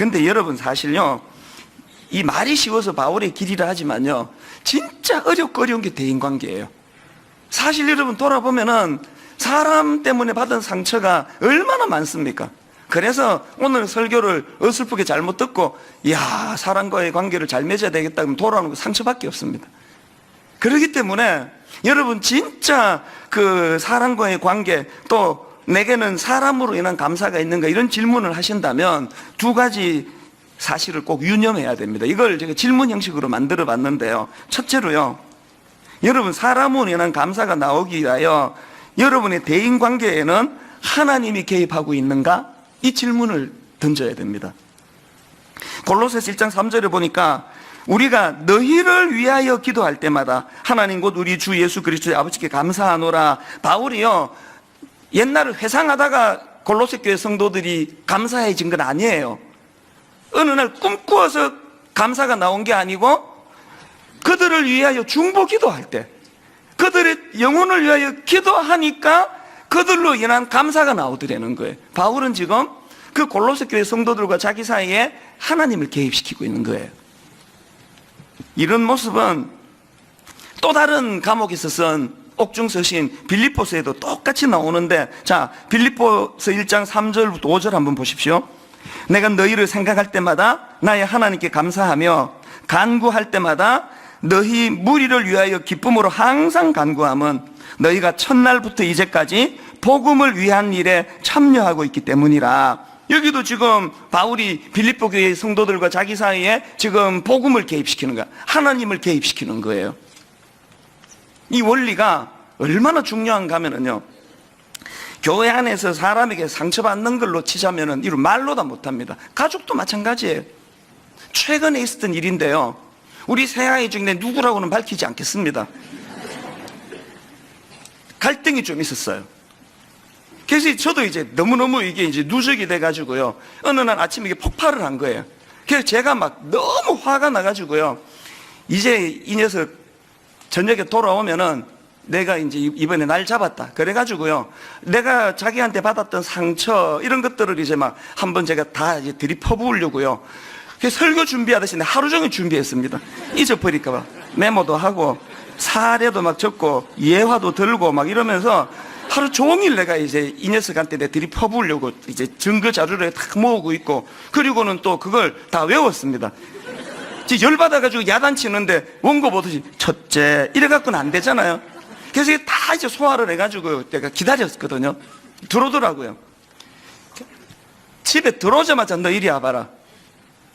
근데 여러분 사실요, 이 말이 쉬워서 바울의 길이라 하지만요, 진짜 어렵고 어려운 게 대인관계예요. 사실 여러분 돌아보면은 사람 때문에 받은 상처가 얼마나 많습니까? 그래서 오늘 설교를 어설프게 잘못 듣고, 야 사람과의 관계를 잘 맺어야 되겠다 그러면 돌아오는 거 상처밖에 없습니다. 그렇기 때문에 여러분 진짜 그 사람과의 관계 또 내게는 사람으로 인한 감사가 있는가 이런 질문을 하신다면 두 가지 사실을 꼭 유념해야 됩니다. 이걸 제가 질문 형식으로 만들어 봤는데요. 첫째로요. 여러분 사람으로 인한 감사가 나오기 위하여 여러분의 대인 관계에는 하나님이 개입하고 있는가? 이 질문을 던져야 됩니다. 골로새서 1장 3절에 보니까 우리가 너희를 위하여 기도할 때마다 하나님 곧 우리 주 예수 그리스도의 아버지께 감사하노라. 바울이요 옛날을 회상하다가 골로새 교회 성도들이 감사해진 건 아니에요. 어느 날 꿈꾸어서 감사가 나온 게 아니고 그들을 위하여 중보 기도 할 때 그들의 영혼을 위하여 기도하니까 그들로 인한 감사가 나오더라는 거예요. 바울은 지금 그 골로새 교회 성도들과 자기 사이에 하나님을 개입시키고 있는 거예요. 이런 모습은 또 다른 감옥에서 쓴 옥중서신 빌립보서에도 똑같이 나오는데 자 빌립보서 1장 3절부터 5절 한번 보십시오. 내가 너희를 생각할 때마다 나의 하나님께 감사하며 간구할 때마다 너희 무리를 위하여 기쁨으로 항상 간구함은 너희가 첫날부터 이제까지 복음을 위한 일에 참여하고 있기 때문이라. 여기도 지금 바울이 빌립보 교회 성도들과 자기 사이에 지금 복음을 개입시키는 거야. 하나님을 개입시키는 거예요. 이 원리가 얼마나 중요한가 하면은요. 교회 안에서 사람에게 상처받는 걸로 치자면은 이를 말로 다 못합니다. 가족도 마찬가지예요. 최근에 있었던 일인데요. 우리 새아이 중에 누구라고는 밝히지 않겠습니다. 갈등이 좀 있었어요. 그래서 저도 이제 너무너무 이게 이제 누적이 돼가지고요. 어느 날 아침에 이게 폭발을 한 거예요. 그래서 제가 막 너무 화가 나가지고요. 이제 이 녀석 저녁에 돌아오면은 내가 이제 이번에 날 잡았다. 그래가지고요. 내가 자기한테 받았던 상처, 이런 것들을 이제 막 한번 제가 다 이제 들이퍼 부으려고요. 그래서 설교 준비하듯이 하루 종일 준비했습니다. 잊어버릴까봐. 메모도 하고, 사례도 막 적고, 예화도 들고 막 이러면서 하루 종일 내가 이제 이 녀석한테 내 들이퍼 부으려고 이제 증거 자료를 다 모으고 있고, 그리고는 또 그걸 다 외웠습니다. 열받아가지고 야단치는데 원고 보듯이 첫째 이래갖고는 안 되잖아요. 그래서 다 이제 소화를 해가지고 내가 기다렸거든요. 들어오더라고요. 집에 들어오자마자 너 이리 와봐라.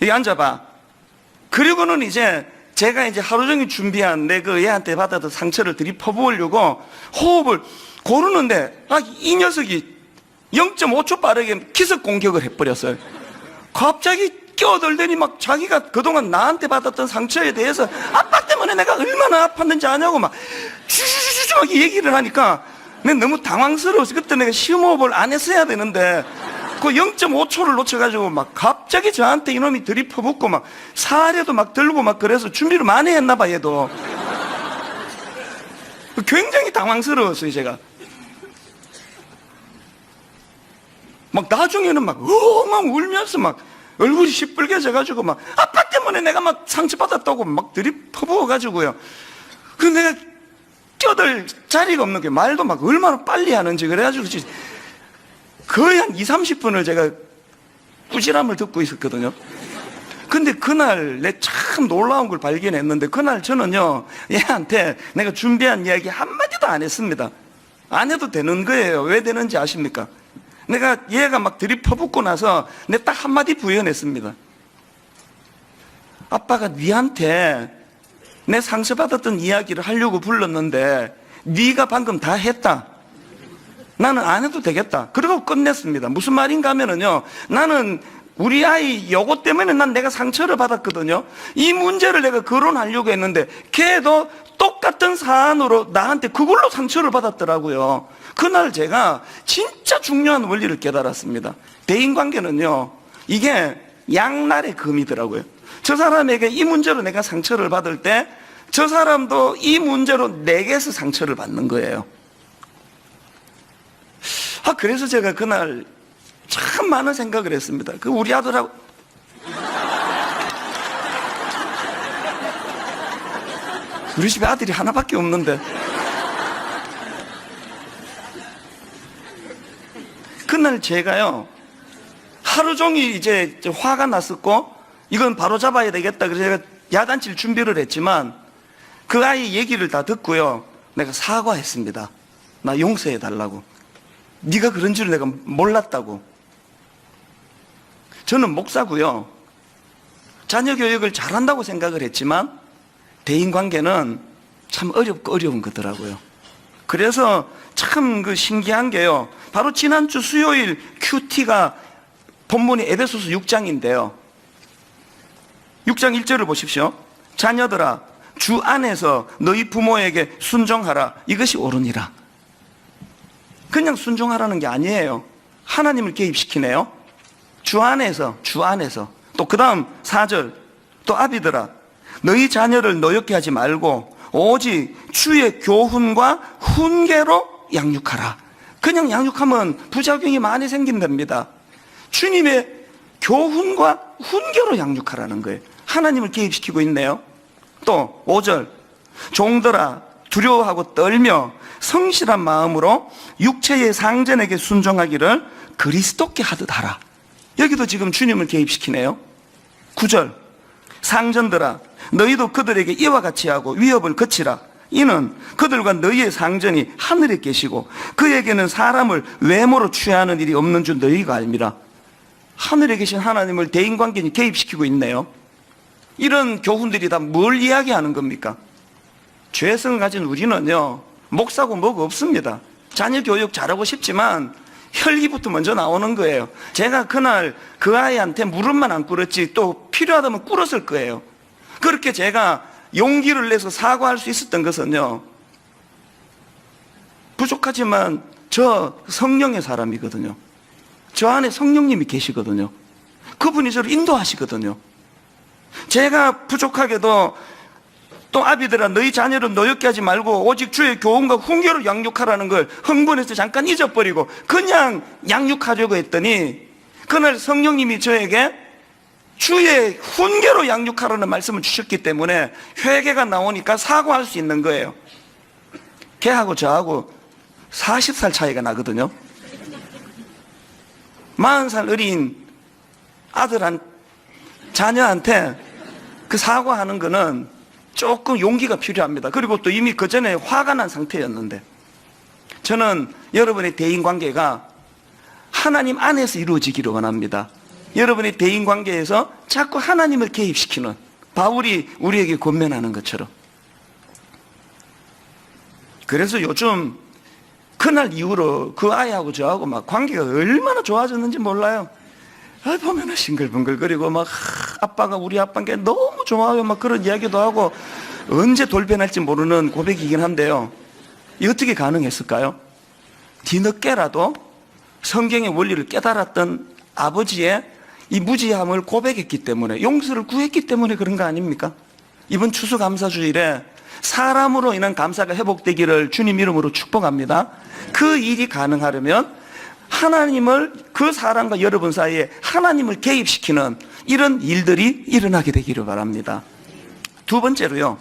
여기 앉아봐. 그리고는 이제 제가 이제 하루 종일 준비한 내그 얘한테 받았던 상처를 들이퍼부으려고 호흡을 고르는데 아, 이 녀석이 0.5초 빠르게 기습 공격을 해버렸어요. 갑자기 끼어들더니 막 자기가 그동안 나한테 받았던 상처에 대해서 아빠 때문에 내가 얼마나 아팠는지 아냐고 막 슈슈슈슈 막 얘기를 하니까 내가 너무 당황스러워서 그때 내가 심호흡을 안 했어야 되는데 그 0.5초를 놓쳐가지고 막 갑자기 저한테 이놈이 들이퍼붓고 막 사례도 막 들고 막 그래서 준비를 많이 했나 봐 얘도. 굉장히 당황스러웠어요 제가. 막 나중에는 막, 어, 막 울면서 막 얼굴이 시뻘개져가지고 막 아빠 때문에 내가 막 상처받았다고 막 들이퍼부어가지고요. 그 내가 껴들 자리가 없는 게 말도 막 얼마나 빨리 하는지 그래가지고 거의 한 2, 30분을 제가 꾸지람을 듣고 있었거든요. 근데 그날 내 참 놀라운 걸 발견했는데 그날 저는요 얘한테 내가 준비한 이야기 한마디도 안 했습니다. 안 해도 되는 거예요. 왜 되는지 아십니까? 내가 얘가 막 들이퍼붓고 나서 내 딱 한마디 부연했습니다. 아빠가 니한테 내 상처받았던 이야기를 하려고 불렀는데 네가 방금 다 했다. 나는 안 해도 되겠다. 그러고 끝냈습니다. 무슨 말인가 하면은요. 나는 우리 아이 요거 때문에 난 내가 상처를 받았거든요. 이 문제를 내가 거론하려고 했는데 걔도 똑같은 사안으로 나한테 그걸로 상처를 받았더라고요. 그날 제가 진짜 중요한 원리를 깨달았습니다. 대인 관계는요, 이게 양날의 금이더라고요. 저 사람에게 이 문제로 내가 상처를 받을 때, 저 사람도 이 문제로 내게서 상처를 받는 거예요. 아, 그래서 제가 그날 참 많은 생각을 했습니다. 그 우리 아들하고 우리 집에 아들이 하나밖에 없는데 그날 제가요, 하루 종일 이제 화가 났었고, 이건 바로 잡아야 되겠다. 그래서 제가 야단칠 준비를 했지만, 그 아이 얘기를 다 듣고요, 내가 사과했습니다. 나 용서해 달라고. 네가 그런 줄 내가 몰랐다고. 저는 목사고요. 자녀 교육을 잘한다고 생각을 했지만 대인 관계는 참 어렵고 어려운 거더라고요. 그래서 참 그 신기한 게요. 바로 지난주 수요일 큐티가 본문이 에베소서 6장인데요. 6장 1절을 보십시오. 자녀들아 주 안에서 너희 부모에게 순종하라. 이것이 옳으니라. 그냥 순종하라는 게 아니에요. 하나님을 개입시키네요. 주 안에서, 주 안에서. 또 그 다음 4절. 또 아비들아, 너희 자녀를 노엽게 하지 말고 오직 주의 교훈과 훈계로 양육하라. 그냥 양육하면 부작용이 많이 생긴답니다. 주님의 교훈과 훈계로 양육하라는 거예요. 하나님을 개입시키고 있네요. 또 5절. 종들아, 두려워하고 떨며 성실한 마음으로 육체의 상전에게 순종하기를 그리스도께 하듯 하라. 여기도 지금 주님을 개입시키네요. 9절. 상전들아, 너희도 그들에게 이와 같이 하고 위협을 거치라. 이는 그들과 너희의 상전이 하늘에 계시고 그에게는 사람을 외모로 취하는 일이 없는 줄 너희가 알미라. 하늘에 계신 하나님을 대인관계に개입시키고 있네요. 이런 교훈들이 다 뭘 이야기하는 겁니까? 죄성을 가진 우리는요, 목사고 뭐고 없습니다. 자녀 교육 잘하고 싶지만 혈기부터 먼저 나오는 거예요. 제가 그날 그 아이한테 무릎만 안 꿇었지 또 필요하다면 꿇었을 거예요. 그렇게 제가 용기를 내서 사과할 수 있었던 것은요, 부족하지만 저 성령의 사람이거든요. 저 안에 성령님이 계시거든요. 그분이 저를 인도하시거든요. 제가 부족하게도 또 아비들아 너희 자녀를 노엽게 하지 말고 오직 주의 교훈과 훈계로 양육하라는 걸 흥분해서 잠깐 잊어버리고 그냥 양육하려고 했더니 그날 성령님이 저에게 주의 훈계로 양육하라는 말씀을 주셨기 때문에 회개가 나오니까 사과할 수 있는 거예요. 걔하고 저하고 40살 차이가 나거든요. 40살 어린 아들한 자녀한테 그 사과하는 거는 조금 용기가 필요합니다. 그리고 또 이미 그 전에 화가 난 상태였는데 저는 여러분의 대인 관계가 하나님 안에서 이루어지기를 원합니다. 여러분의 대인 관계에서 자꾸 하나님을 개입시키는 바울이 우리에게 권면하는 것처럼. 그래서 요즘 그날 이후로 그 아이하고 저하고 막 관계가 얼마나 좋아졌는지 몰라요. 아, 보면은 싱글벙글거리고 막 하, 아빠가 우리 아빠께 너무 좋아요 막 그런 이야기도 하고 언제 돌변할지 모르는 고백이긴 한데요. 이 어떻게 가능했을까요? 뒤늦게라도 성경의 원리를 깨달았던 아버지의 이 무지함을 고백했기 때문에 용서를 구했기 때문에 그런 거 아닙니까? 이번 추수감사주일에 사람으로 인한 감사가 회복되기를 주님 이름으로 축복합니다. 그 일이 가능하려면 하나님을 그 사람과 여러분 사이에 하나님을 개입시키는 이런 일들이 일어나게 되기를 바랍니다. 두 번째로요.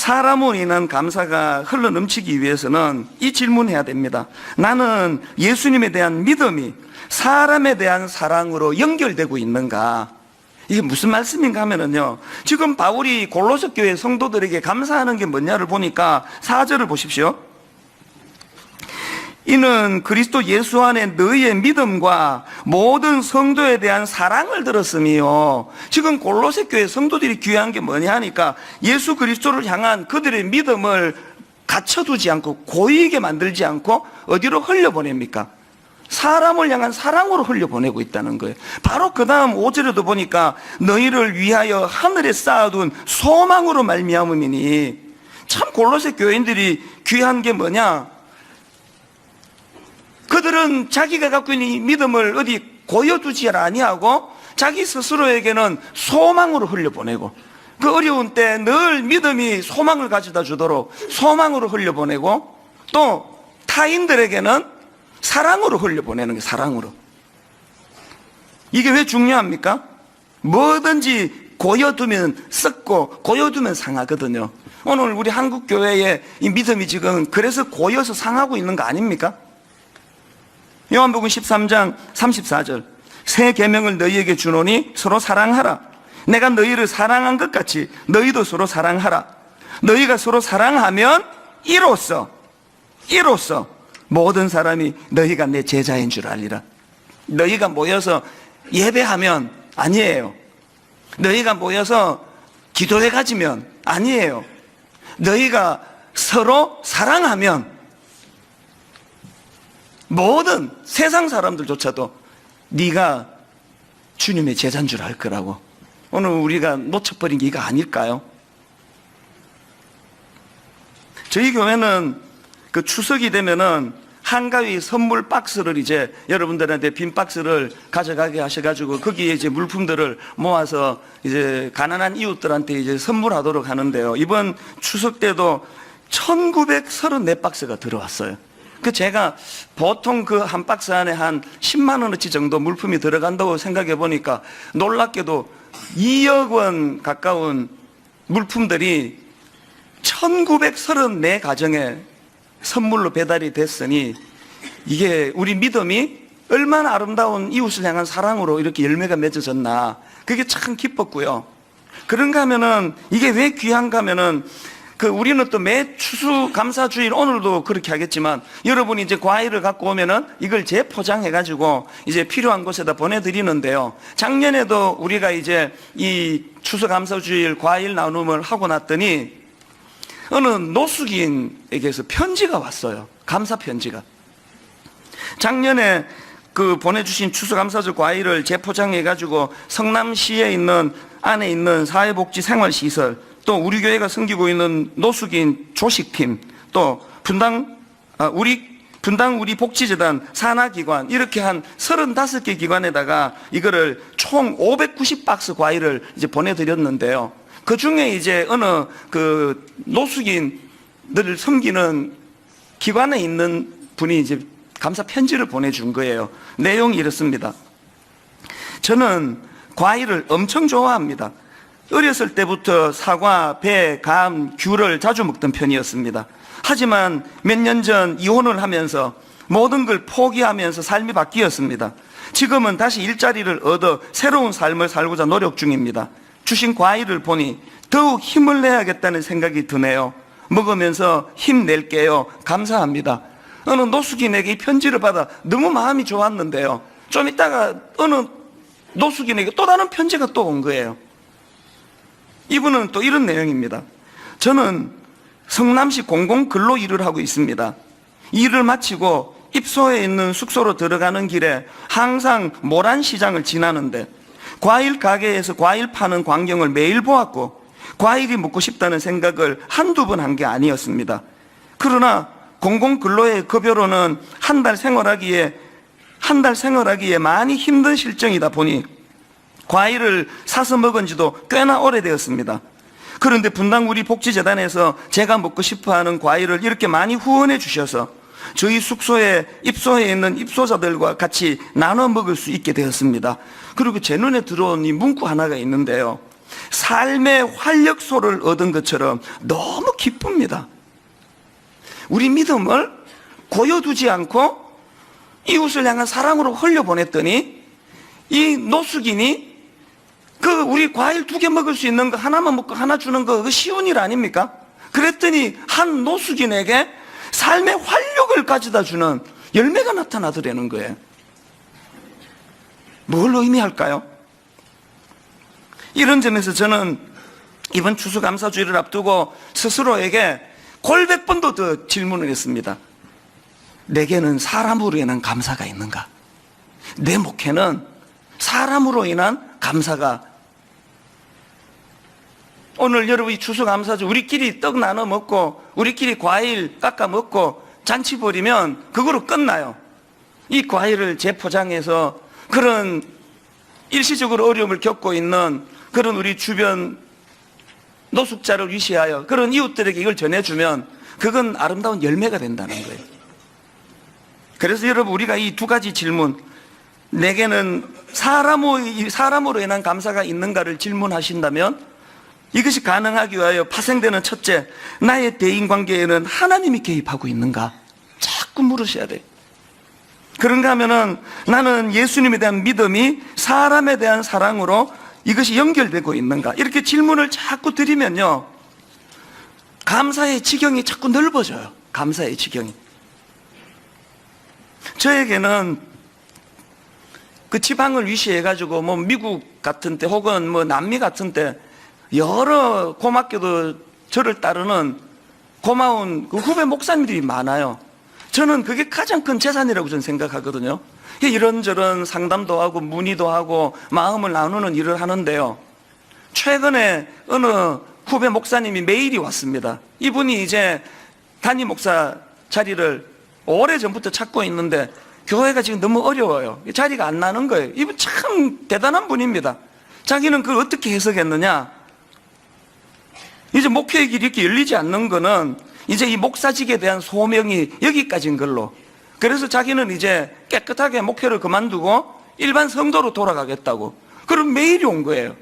사람으로 인한 감사가 흘러 넘치기 위해서는 이 질문해야 됩니다. 나는 예수님에 대한 믿음이 사람에 대한 사랑으로 연결되고 있는가? 이게 무슨 말씀인가 하면은요. 지금 바울이 골로새 교회 성도들에게 감사하는 게 뭐냐를 보니까 사절을 보십시오. 이는 그리스도 예수 안에 너희의 믿음과 모든 성도에 대한 사랑을 들었으며 지금 골로새 교회 성도들이 귀한 게 뭐냐 하니까 예수 그리스도를 향한 그들의 믿음을 갖춰두지 않고 고이게 만들지 않고 어디로 흘려보냅니까? 사람을 향한 사랑으로 흘려보내고 있다는 거예요. 바로 그 다음 5절에도 보니까 너희를 위하여 하늘에 쌓아둔 소망으로 말미암음이니 참 골로새 교인들이 귀한 게 뭐냐? 그들은 자기가 갖고 있는 이 믿음을 어디 고여두지 아니하고 자기 스스로에게는 소망으로 흘려보내고 그 어려운 때 늘 믿음이 소망을 가져다 주도록 소망으로 흘려보내고 또 타인들에게는 사랑으로 흘려보내는 게 사랑으로. 이게 왜 중요합니까? 뭐든지 고여두면 썩고 고여두면 상하거든요. 오늘 우리 한국 교회의 이 믿음이 지금 그래서 고여서 상하고 있는 거 아닙니까? 요한복음 13장 34절 새 계명을 너희에게 주노니 서로 사랑하라. 내가 너희를 사랑한 것 같이 너희도 서로 사랑하라. 너희가 서로 사랑하면 이로써 이로써 모든 사람이 너희가 내 제자인 줄 알리라. 너희가 모여서 예배하면 아니에요. 너희가 모여서 기도해 가지면 아니에요. 너희가 서로 사랑하면 모든 세상 사람들조차도 네가 주님의 제자인 줄 알 거라고. 오늘 우리가 놓쳐버린 게 이거 아닐까요? 저희 교회는 그 추석이 되면은 한가위 선물 박스를 이제 여러분들한테 빈 박스를 가져가게 하셔가지고 거기에 이제 물품들을 모아서 이제 가난한 이웃들한테 이제 선물하도록 하는데요. 이번 추석 때도 1934박스가 들어왔어요. 그 제가 보통 그 한 박스 안에 한 10만 원어치 정도 물품이 들어간다고 생각해 보니까 놀랍게도 2억 원 가까운 물품들이 1934 가정에 선물로 배달이 됐으니 이게 우리 믿음이 얼마나 아름다운 이웃을 향한 사랑으로 이렇게 열매가 맺어졌나 그게 참 기뻤고요. 그런가 하면은 이게 왜 귀한가 하면은 그 우리는 또 매 추수 감사 주일 오늘도 그렇게 하겠지만 여러분이 이제 과일을 갖고 오면은 이걸 재포장해 가지고 이제 필요한 곳에다 보내 드리는데요. 작년에도 우리가 이제 이 추수 감사 주일 과일 나눔을 하고 났더니 어느 노숙인에게서 편지가 왔어요. 감사 편지가. 작년에 그 보내주신 추수감사절 과일을 재포장해가지고 성남시에 있는 안에 있는 사회복지생활시설 또 우리 교회가 섬기고 있는 노숙인 조식팀 또 분당 아, 우리 분당 우리 복지재단 산하기관 이렇게 한 35개 기관에다가 이거를 총 590박스 과일을 이제 보내드렸는데요. 그 중에 이제 어느 그 노숙인들을 섬기는 기관에 있는 분이 이제 감사 편지를 보내준 거예요. 내용이 이렇습니다. 저는 과일을 엄청 좋아합니다. 어렸을 때부터 사과, 배, 감, 귤을 자주 먹던 편이었습니다. 하지만 몇 년 전 이혼을 하면서 모든 걸 포기하면서 삶이 바뀌었습니다. 지금은 다시 일자리를 얻어 새로운 삶을 살고자 노력 중입니다. 주신 과일을 보니 더욱 힘을 내야겠다는 생각이 드네요. 먹으면서 힘낼게요. 감사합니다. 어느 노숙인에게 이 편지를 받아 너무 마음이 좋았는데요. 좀 있다가 어느 노숙인에게 또 다른 편지가 또 온 거예요. 이분은 또 이런 내용입니다. 저는 성남시 공공 근로 일을 하고 있습니다. 일을 마치고 입소에 있는 숙소로 들어가는 길에 항상 모란시장을 지나는데 과일 가게에서 과일 파는 광경을 매일 보았고 과일이 먹고 싶다는 생각을 한두 번 한 게 아니었습니다. 그러나 공공 근로의 급여로는 한 달 생활하기에 한 달 생활하기에 많이 힘든 실정이다 보니 과일을 사서 먹은 지도 꽤나 오래되었습니다. 그런데 분당 우리 복지재단에서 제가 먹고 싶어 하는 과일을 이렇게 많이 후원해 주셔서 저희 숙소에 입소해 있는 입소자들과 같이 나눠 먹을 수 있게 되었습니다. 그리고 제 눈에 들어온 이 문구 하나가 있는데요. 삶의 활력소를 얻은 것처럼 너무 기쁩니다. 우리 믿음을 고여두지 않고 이웃을 향한 사랑으로 흘려보냈더니 이 노숙인이 그 우리 과일 두 개 먹을 수 있는 거 하나만 먹고 하나 주는 거 그거 쉬운 일 아닙니까? 그랬더니 한 노숙인에게 삶의 활력을 가져다 주는 열매가 나타나더라는 거예요. 뭘 의미할까요? 이런 점에서 저는 이번 추수감사주의를 앞두고 스스로에게 골백 번도 더 질문을 했습니다. 내게는 사람으로 인한 감사가 있는가? 내 목회는 사람으로 인한 감사가 오늘 여러분이 추수감사주 우리끼리 떡 나눠 먹고 우리끼리 과일 깎아 먹고 잔치 벌이면 그거로 끝나요. 이 과일을 재포장해서 그런 일시적으로 어려움을 겪고 있는 그런 우리 주변 노숙자를 위시하여 그런 이웃들에게 이걸 전해주면 그건 아름다운 열매가 된다는 거예요. 그래서 여러분 우리가 이 두 가지 질문 내게는 사람으로, 사람으로 인한 감사가 있는가를 질문하신다면 이것이 가능하기 위하여 파생되는 첫째, 나의 대인 관계에는 하나님이 개입하고 있는가? 자꾸 물으셔야 돼. 그런가 하면은 나는 예수님에 대한 믿음이 사람에 대한 사랑으로 이것이 연결되고 있는가? 이렇게 질문을 자꾸 드리면요. 감사의 지경이 자꾸 넓어져요. 감사의 지경이. 저에게는 그 지방을 위시해가지고 뭐 미국 같은 때 혹은 뭐 남미 같은 때 여러 고맙게도 저를 따르는 고마운 그 후배 목사님들이 많아요. 저는 그게 가장 큰 재산이라고 저는 생각하거든요. 이런저런 상담도 하고 문의도 하고 마음을 나누는 일을 하는데요. 최근에 어느 후배 목사님이 메일이 왔습니다. 이분이 이제 담임 목사 자리를 오래 전부터 찾고 있는데 교회가 지금 너무 어려워요. 자리가 안 나는 거예요. 이분 참 대단한 분입니다. 자기는 그걸 어떻게 해석했느냐? 이제 목회의 길이 이렇게 열리지 않는 거는 이제 이 목사직에 대한 소명이 여기까지인 걸로. 그래서 자기는 이제 깨끗하게 목회를 그만두고 일반 성도로 돌아가겠다고. 그런 메일이 온 거예요.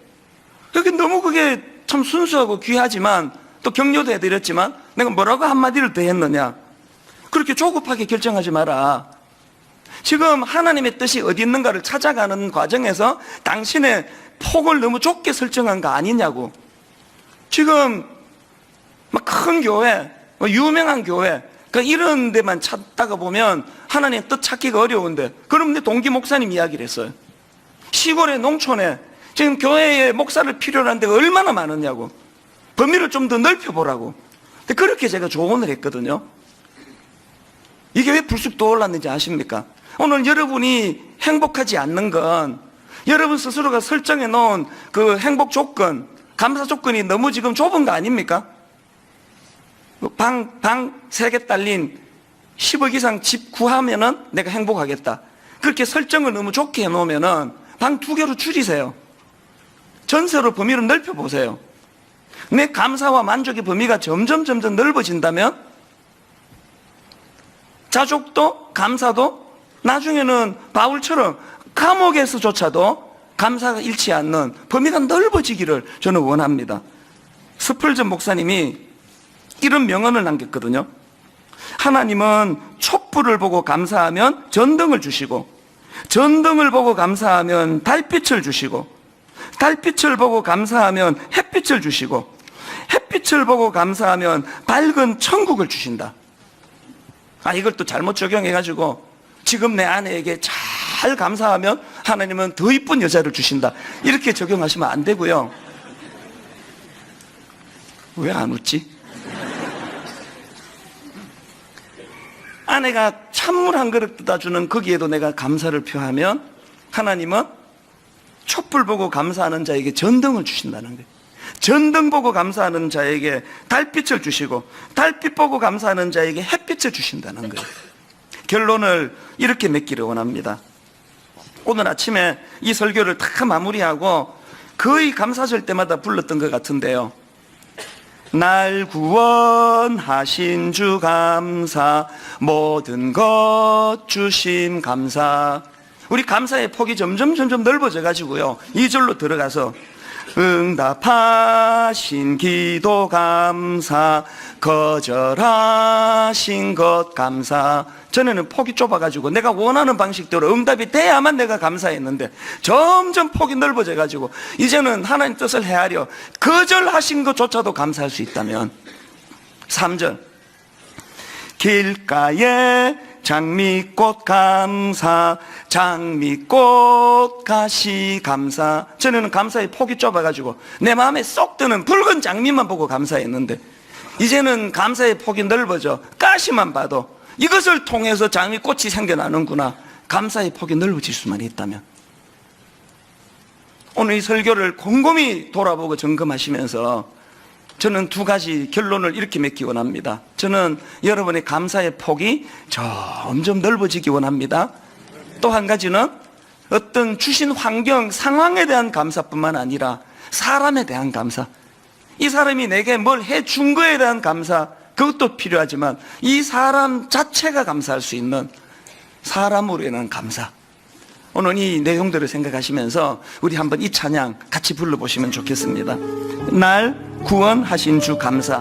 그게 너무 그게 참 순수하고 귀하지만 또 격려도 해드렸지만 내가 뭐라고 한마디를 더 했느냐. 그렇게 조급하게 결정하지 마라. 지금 하나님의 뜻이 어디 있는가를 찾아가는 과정에서 당신의 폭을 너무 좁게 설정한 거 아니냐고. 지금 막큰 교회, 뭐 유명한 교회, 그 이런 데만 찾다가 보면 하나님 뜻 찾기가 어려운데, 내 동기 목사님 이야기를 했어요. 시골의 농촌에 지금 교회에 목사를 필요로 한 데가 얼마나 많으냐고. 범위를 좀 더 넓혀보라고. 그렇게 제가 조언을 했거든요. 이게 왜 불쑥 떠올랐는지 아십니까? 오늘 여러분이 행복하지 않는 건 여러분 스스로가 설정해 놓은 그 행복 조건, 감사 조건이 너무 지금 좁은 거 아닙니까? 방, 방 세 개 딸린 10억 이상 집 구하면은 내가 행복하겠다. 그렇게 설정을 너무 좋게 해 놓으면은 방 두 개로 줄이세요. 전세로 범위를 넓혀 보세요. 내 감사와 만족의 범위가 점점 점점 넓어진다면 자족도 감사도 나중에는 바울처럼 감옥에서조차도 감사가 잃지 않는 범위가 넓어지기를 저는 원합니다. 스펄전 목사님이 이런 명언을 남겼거든요. 하나님은 촛불을 보고 감사하면 전등을 주시고 전등을 보고 감사하면 달빛을 주시고 달빛을 보고 감사하면 햇빛을 주시고 햇빛을 보고 감사하면 밝은 천국을 주신다. 아, 이걸 또 잘못 적용해 가지고 지금 내 아내에게 잘 감사하면 하나님은 더 이쁜 여자를 주신다. 이렇게 적용하시면 안 되고요. 왜 안 웃지? 아내가 찬물 한 그릇 떠다 주는 거기에도 내가 감사를 표하면 하나님은 촛불 보고 감사하는 자에게 전등을 주신다는 거예요. 전등 보고 감사하는 자에게 달빛을 주시고 달빛 보고 감사하는 자에게 햇빛을 주신다는 거예요. 결론을 이렇게 맺기를 원합니다. 오늘 아침에 이 설교를 다 마무리하고 거의 감사절 때마다 불렀던 것 같은데요. 날 구원하신 주 감사 모든 것 주심 감사 우리 감사의 폭이 점점 점점 넓어져 가지고요 2절로 들어가서 응답하신 기도 감사 거절하신 것 감사. 전에는 폭이 좁아가지고 내가 원하는 방식대로 응답이 돼야만 내가 감사했는데 점점 폭이 넓어져 가지고 이제는 하나님 뜻을 헤아려 거절하신 것조차도 감사할 수 있다면. 3절. 길가에 장미꽃 감사 장미꽃 가시 감사. 전에는 감사의 폭이 좁아가지고 내 마음에 쏙 드는 붉은 장미만 보고 감사했는데 이제는 감사의 폭이 넓어져 가시만 봐도 이것을 통해서 장미꽃이 생겨나는구나. 감사의 폭이 넓어질 수만 있다면. 오늘 이 설교를 곰곰이 돌아보고 점검하시면서 저는 두 가지 결론을 이렇게 맺기 원합니다. 저는 여러분의 감사의 폭이 점점 넓어지기 원합니다. 또 한 가지는 어떤 주신 환경, 상황에 대한 감사뿐만 아니라 사람에 대한 감사. 이 사람이 내게 뭘 해준 거에 대한 감사, 그것도 필요하지만 이 사람 자체가 감사할 수 있는 사람으로 인한 감사. 오늘 이 내용들을 생각하시면서 우리 한번 이 찬양 같이 불러보시면 좋겠습니다. 날 구원하신 주 감사.